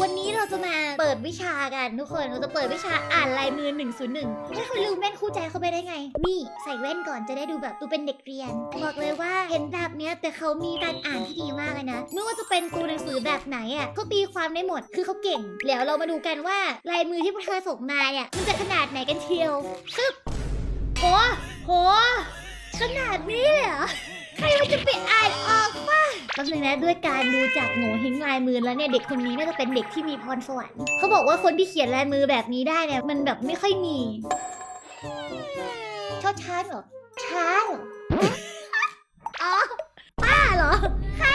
วันนี้เราจะมาเปิดวิชากันทุกคน เราจะเปิดวิชาอ่านลายมือ 101ไม่เคยลืมแว่นคู่ใจเข้าไปได้ไง นี่ใส่แว่นก่อนจะได้ดูแบบดูเป็นเด็กเรียน บอกเลยว่าเห็นแบบเนี้ยแต่เขามีการอ่านที่ดีมากเลยนะ ไม่ว่าจะเป็นตัวหนังสือแบบไหนอะเขาตีความได้หมด คือเขาเก่งแล้วเรามาดูกันว่าลายมือที่พวกเธอส่งมาเนี่ยมันจะขนาดไหนกันเชียวซึบโหโหขนาดนี้เลยเหรอ ใครมันจะไปอ่านออกป่ะแป๊บนึงนะด้วยการดูจากโหนูเฮงลายมือแล้วเนี่ยเด็กคนนี้น่าจะเป็นเด็กที่มีพรสวรรค์เขาบอกว่าคนที่เขียนลายมือแบบนี้ได้เนี่ยมันแบบไม่ค่อยมีชอบช้าเหรอช้าเหรออ๋อป้าเหรอ ใคร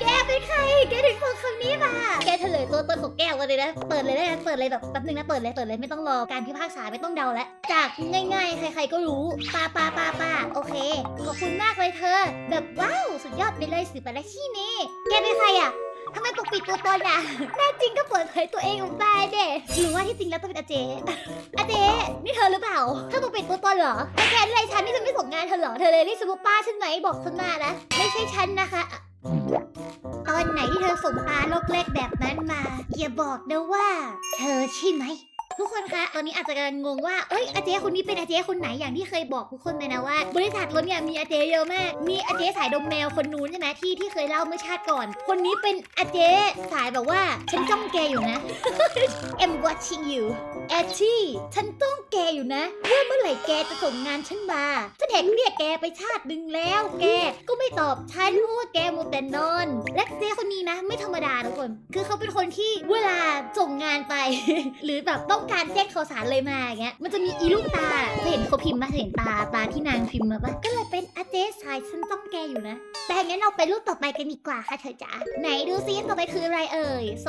แกเป็นใคร แกถึงพูดคำนี้มา แกเฉลยตัวตนของแกออกมาเลยนะ เปิดเลยได้นะเปิดเลยแบบแป๊บนึงนะเปิดเลยเปิดเลยไม่ต้องรอการพิพากษาไม่ต้องเดาแล้วจากง่าย ๆ ใคร ๆก็รู้ป้าป้าป้าป้าโอเคขอบคุณมากเลยเธอ แบบว้าวสุดยอดไปเลยสืบไปแล้วชี่นี่แกเป็นใครอะทำไมปกปิดตัวตนอะแน่จริงก็เปิดเผยตัวเองออกมาเด็หรือว่าที่จริงแล้วต้องเป็นอาเจอาเจนี่เธอหรือเปล่าเธอปกปิดตัวตนเหรอแต่แกอะไรฉันนี่ฉันไม่ส่งงานเธอเหรอเธอเลยรียกฉันว่าป้าฉันไหมบอกฉันมานะไม่ใช่ฉันนะคะ ตอนไหนที่เธอส่งตาโลกเล็กแบบนั้นมาอย่าบอกนะว่า เธอใช่ไหม ทุกคนคะ ตอนนี้อาจจะกำลังงงว่า เอ้ยอาเจคนนี้เป็นอาเจคนไหนอย่างที่เคยบอกทุกคนไปนะว่า บริษัทรถเนี่ยมีอาเจเยอะมาก มีอาเจสายดมแมวคนนู้นใช่ไหมที่ที่เคยเล่าเมื่อชาติก่อน คนนี้เป็นอาเจสายแบบว่าฉันจ้องแกอยู่นะ I'm watching you แอชชี่ฉันต้องแกอยู่นะว่าเมื่อไหร่แกจะส่งงานฉันมาฉันเห็นเรียกแกไปชาติหนึ่งแล้ว แกก็ไม่ตอบฉันเพราะว่าแกมัวแต่นอน และเจคนนี้นะ ไม่ธรรมดาทุกคน คือเขาเป็นคนที่เวลาส่งงานไป หรือแบบต้องการแจ้งข่าวสารเลยมาอย่างเงี้ย มันจะมีอีลูกตาเคยเห็นเขาพิมพ์มาเห็นตาตาที่นางพิมพ์มาปะก็เลยเป็นอาเจสายฉันต้องแกอยู่นะ แต่งั้นเราไปรูปต่อไปกันดีกว่าค่ะเธอจ๋าไหนดูซิต่อไปคืออะไรเอ่ยโซ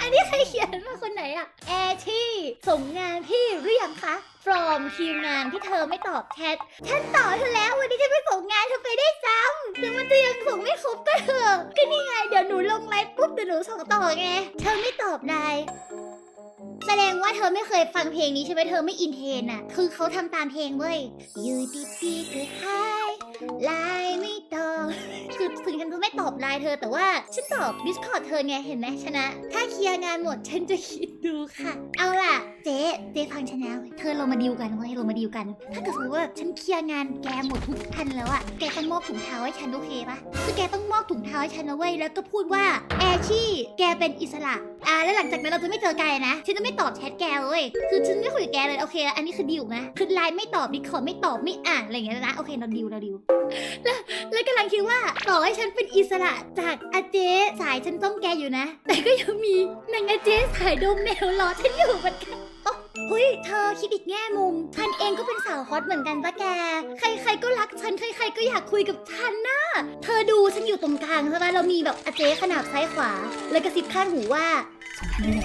อันนี้ใครเขียนมาคนไหนอะแอที่ส่งงานพี่หรือยังคะ from ทีมงานที่เธอไม่ตอบแชทฉันตอบเธอแล้ววันนี้ฉันไม่ส่งงานเธอไปได้ซ้ำแต่มันจะยังส่งไม่ครบก็เถอะก็นี่ไง เดี๋ยวหนูส่งต่อไง เธอไม่ตอบนาย แสดงว่าเธอไม่เคยฟังเพลงนี้ใช่ไหมเธอไม่อินเทรนอะคือเขาทำตามเพลงเว้ยอยู่ดีๆก็หายไลน์ไม่ตอบ คือถึงฉันจะไม่ตอบไลน์เธอแต่ว่า ฉันตอบ Discord เธอไงเห็นไหมชนะ ถ้าเคลียร์งานหมดฉันจะคิดดูค่ะ เอาล่ะ เจ๊เจ๊ฟังฉันนะเธอเรามาดีลกันเว้ยเรามาดีลกัน ถ้าเกิดสมมติว่าฉันเคลียร์งานแกหมดทุกทันแล้วอะแกต้องมอบถุงเท้าให้ฉันโอเคปะคือแกต้องมอบถุงเท้าให้ฉันนะเว้ยแล้วก็พูดว่า ชี่ แกเป็นอิสระ อ่า แล้วหลังจากนั้นเราจะไม่เจอกันนะ ฉันจะไม่ตอบแชทแกเลย คือฉันไม่คุยกับแกเลย โอเคแล้วอันนี้คือดิวนะ คือไลน์ไม่ตอบดิคอไม่ตอบไม่อ่านอะไรอย่างเงี้ยนะ โอเค เราดิวเราดีลแล้วกำลังคิดว่าต่อให้ฉันเป็นอิสระจากอาเจสายฉันต้องแกอยู่นะ แต่ก็ยังมีนางอาเจสายดมแมวรอฉันอยู่เหมือนกัน เฮ้ย เธอคิดอีกแง่มุม ฉันเองก็เป็นสาวฮอตเหมือนกันปะแก ใครๆก็รักฉัน ใครๆก็อยากคุยกับฉันนะเธอดูฉันอยู่ตรงกลางใช่ปะเรามีแบบอาเจขนาดซ้ายขวา แล้วกระซิบข้างหูว่า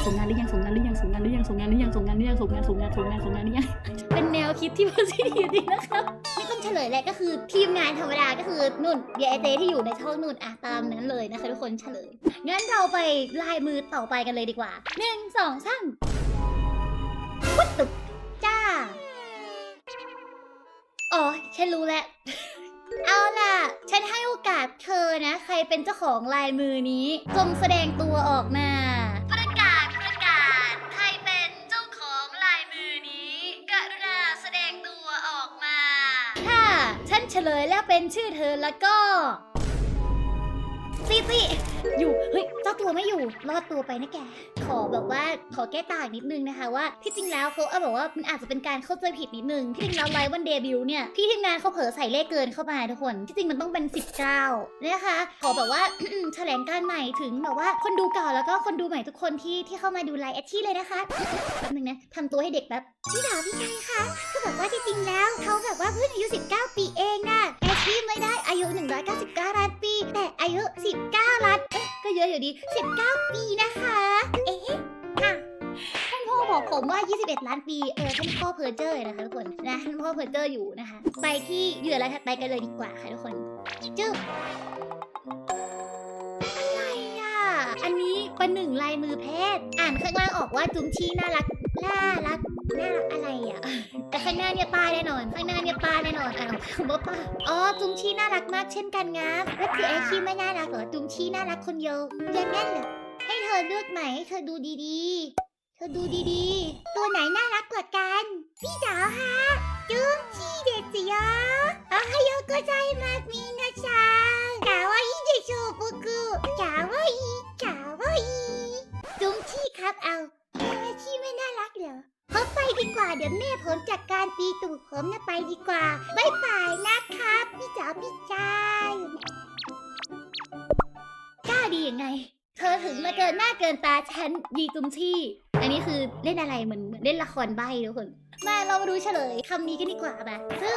ส่งงานหรือยังส่งงานหรือยังส่งงานหรือยังส่งงานหรือยังส่งงานหรือยังส่งงานหรือยังส่งงานส่งงานส่งงานส่งงานหรือยังเป็นแนวคิดที่โพสิทีฟดีนะครับไม่ต้องเฉลยแหละก็คือทีมงานธรรมดาก็คือนุ่นเดียไอเจที่อยู่ในช่องนุ่นอะตามนั้นเลยนะคะทุกคนเฉลยงั้นเราไปลายมือต่อไปกันเลยดีกว่าหนึ่งสองสาม วัดตุกจ้า อ๋อ ฉันรู้แล้ว เอาล่ะ ฉันให้โอกาสเธอนะ ใครเป็นเจ้าของลายมือนี้ จงแสดงตัวออกมา ประกาศประกาศ ใครเป็นเจ้าของลายมือนี้ กรุณาแสดงตัวออกมา ถ้าฉันเฉลยแล้วเป็นชื่อเธอแล้วก็ซีซีอยู่เฮ้ยเจ้า ตัวไม่อยู่รอดตัวไปนะแก ขอแบบว่าขอแก้ต่างนิดนึงนะคะว่าที่จริงแล้วเขาเอาแบบว่ามันอาจจะเป็นการเข้าใจผิดนิดนึง ที่จริงแล้วไลฟ์วันเดบิวต์เนี่ยพี่ทีมงานเขาเผลอใส่เลขเกินเข้ามาทุกคน ที่จริงมันต้องเป็น 19นะคะขอแบบว่า แถลงการใหม่ถึงแบบว่าคนดูเก่าแล้วก็คนดูใหม่ทุกคนที่ที่เข้ามาดูไลฟ์แอชชี่เลยนะคะแป๊บนึงนะทำตัวให้เด็กแบบพี่ดาวพี่ชัยคะคือแบบว่าที่จริงแล้วเขาแบบว่าเพิ่งอายุ 19 ปีเองนะแอชชี่ไม่ได้อายุ 199ล้านปี แต่อายุ 19ล้านเอ๊ะก็เยอะอยู่ดี 19 ปีนะคะ เอ๊ะอะท่านพ่อบอกผมว่า 21 ล้านปี เออท่านพ่อเพอร์เจอร์นะคะทุกคนนะท่านพ่อเพอร์เจอร์อยู่นะคะ ไปที่เหยื่อรายถัดไปกันเลยดีกว่าค่ะทุกคนจึ๊บอะไรอะ อันนี้ประหนึ่งลายมือแพทย์ อ่านข้างล่างออกว่าจุงชี้น่ารักน่ารัก น่ารักอะไรอะ แต่ข้างหน้าเนี่ยป้าแน่นอน ข้างหน้าเนี่ยป้าแน่นอนอะคำว่าป้าอ๋อจุงชี่น่ารักมากเช่นกันงับแล้วคือไอชี่ไม่น่ารักเหรอจุงชี่น่ารักคนเดียวอย่างนั้นเหรอให้เธอเลือกไหมให้เธอดูดีๆ เธอดูดีๆ ตัวไหนน่ารักกว่ากัน พี่จ๋าฮะจุงชี่เด็ดสิยะอาฮายโกไซมาสมินาชังกาวาอิเดโชบุกุกาวา เดี๋ยวแม่ผมจัดการตีตูดผมนะไปดีกว่าบายบายนะครับ พี่จ๋าพี่ชายกล้าดียังไง เธอถึงมาเกินหน้าเกินตาฉันยีจุมชี่ อันนี้คือเล่นอะไรเหมือนเหมือนเล่นละครใบทุกคน มาเรามาดูเฉลยคำนี้กันดีกว่าป่ะซึ่ง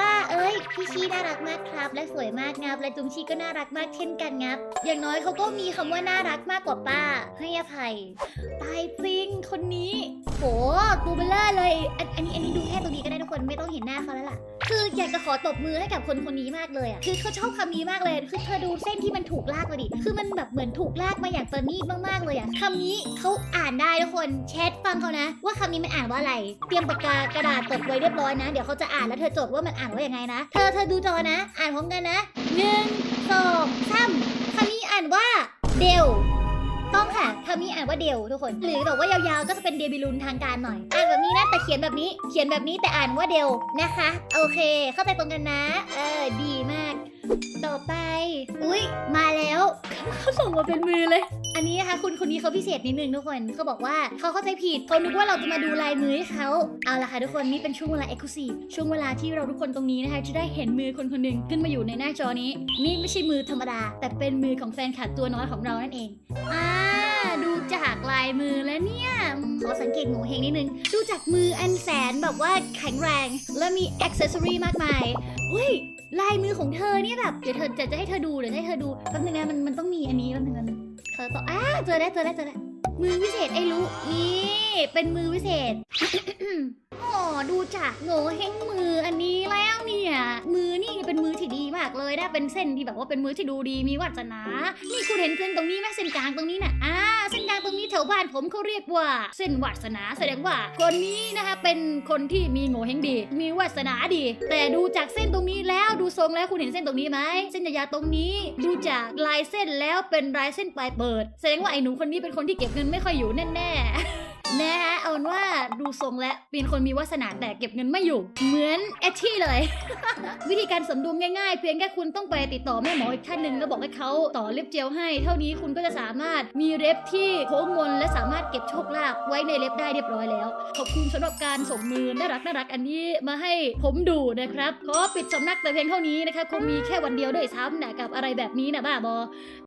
ป้าเอ้ยพี่ชีน่ารักมากครับ และสวยมากงับและจุงชีก็น่ารักมากเช่นกันงับ อย่างน้อยเขาก็มีคำว่าน่ารักมากกว่าป้า ให้อภัย ตายจริงคนนี้โหตูเบลเลอร์เลยอันอันนี้อันนี้ดูแค่ตรงนี้ก็ได้ทุกคนไม่ต้องเห็นหน้าเขาแล้วล่ะ คืออยากจะขอตบมือให้กับคนคนนี้มากเลยอะ คือเขาชอบคำนี้มากเลย คือเธอดูเส้นที่มันถูกลากมาดิ คือมันแบบเหมือนถูกลากมาอย่างประณีตมากๆเลยอะคำนี้เขาอ่านได้ทุกคนแชทฟังเขานะ ว่าคำนี้มันอ่านว่าอะไร เตรียมปากกากระดาษจดไว้เรียบร้อยนะ เดี๋ยวเขาจะอ่านแล้วเธอจดว่ามันอ่านว่ายังไงนะ เธอเธอดูจอนะ อ่านพร้อมกันนะหนึ่งสองสามคำนี้อ่านว่าเดล ต้องค่ะคำนี้อ่านว่าเดลทุกคน หรือแบบว่ายาวๆก็จะเป็นเดบิลุนทางการหน่อย อ่านแบบนี้นะแต่เขียนแบบนี้ เขียนแบบนี้แต่อ่านว่าเดลนะคะ โอเค เข้าใจตรงกันนะ เออดีมาก ต่อไป อุ๊ยมาแล้วเขาส่งมาเป็นมือเลย อันนี้นะคะคุณคนนี้เขาพิเศษนิดนึงทุกคนเขาบอกว่าเขาเข้าใจผิดเขานึกว่าเราจะมาดูลายมือให้เขาเอาละค่ะทุกคนนี่เป็นช่วงเวลาเอ็กซ์คลูซีฟช่วงเวลาที่เราทุกคนตรงนี้นะคะจะได้เห็นมือคนคนหนึ่งขึ้นมาอยู่ในหน้าจอนี้ นี่ไม่ใช่มือธรรมดา แต่เป็นมือของแฟนคลับตัวน้อยของเรานั่นเองอ่า ดูจากลายมือแล้วเนี่ยขอสังเกตหมูเฮงนิดนึง ดูจากมืออันแสนแบบว่าแข็งแรง และมีอ็อกเซสซอรี่มากมายเฮ้ยลายมือของเธอเนี่ยแบบเดี๋ยวเธอจะจะให้เธอดูเดี๋ยวให้เธอดูแป๊บนึงนะมันมันต้องมีอันนี้แป๊บนึงนะเธอต่ออ้าเจอแล้วเจอแล้วเจอแล้วมือวิเศษไอ้รู้นี่เป็นมือวิเศษอ๋อดูจากโง่เฮงมืออันนี้แล้วเนี่ย มือนี่เป็นมือที่ดีมากเลยนะเป็นเส้นที่แบบว่าเป็นมือที่ดูดีมีวาสนา นี่คุณเห็นเส้นตรงนี้ไหมเส้นกลางตรงนี้น่ะอ่า เส้นทางตรงนี้แถวบ้านผมเขาเรียกว่าเส้นวาสนาแสดงว่าคนนี้นะคะเป็นคนที่มีโง่เฮงดี มีวาสนาดี แต่ดูจากเส้นตรงนี้แล้วดูทรงแล้วคุณเห็นเส้นตรงนี้ไหมเส้นยาวๆตรงนี้ดูจากลายเส้นแล้วเป็นลายเส้นปลายเปิด แสดงว่าไอ้หนูคนนี้เป็นคนที่เก็บเงินไม่ค่อยอยู่แน่ๆ นะคะเอาเป็นว่าดูทรงและเป็นคนมีวาสนาแต่เก็บเงินไม่อยู่ เหมือนแอชชี่เลย วิธีการเสริมดวงง่ายๆ เพียงแค่คุณต้องไปติดต่อแม่หมออีกท่านหนึ่งแล้วบอกให้เขาต่อเล็บเจลให้ เท่านี้คุณก็จะสามารถมีเล็บที่โค้งมนและสามารถเก็บโชคลาภไว้ในเล็บได้เรียบร้อยแล้ว ขอบคุณสำหรับการส่งมือน่ารักน่ารักอันนี้มาให้ผมดูนะครับขอปิดสำนักแต่เพียงเท่านี้นะคะคงมีแค่วันเดียวด้วยซ้ำนะกับอะไรแบบนี้นะบ้าบอ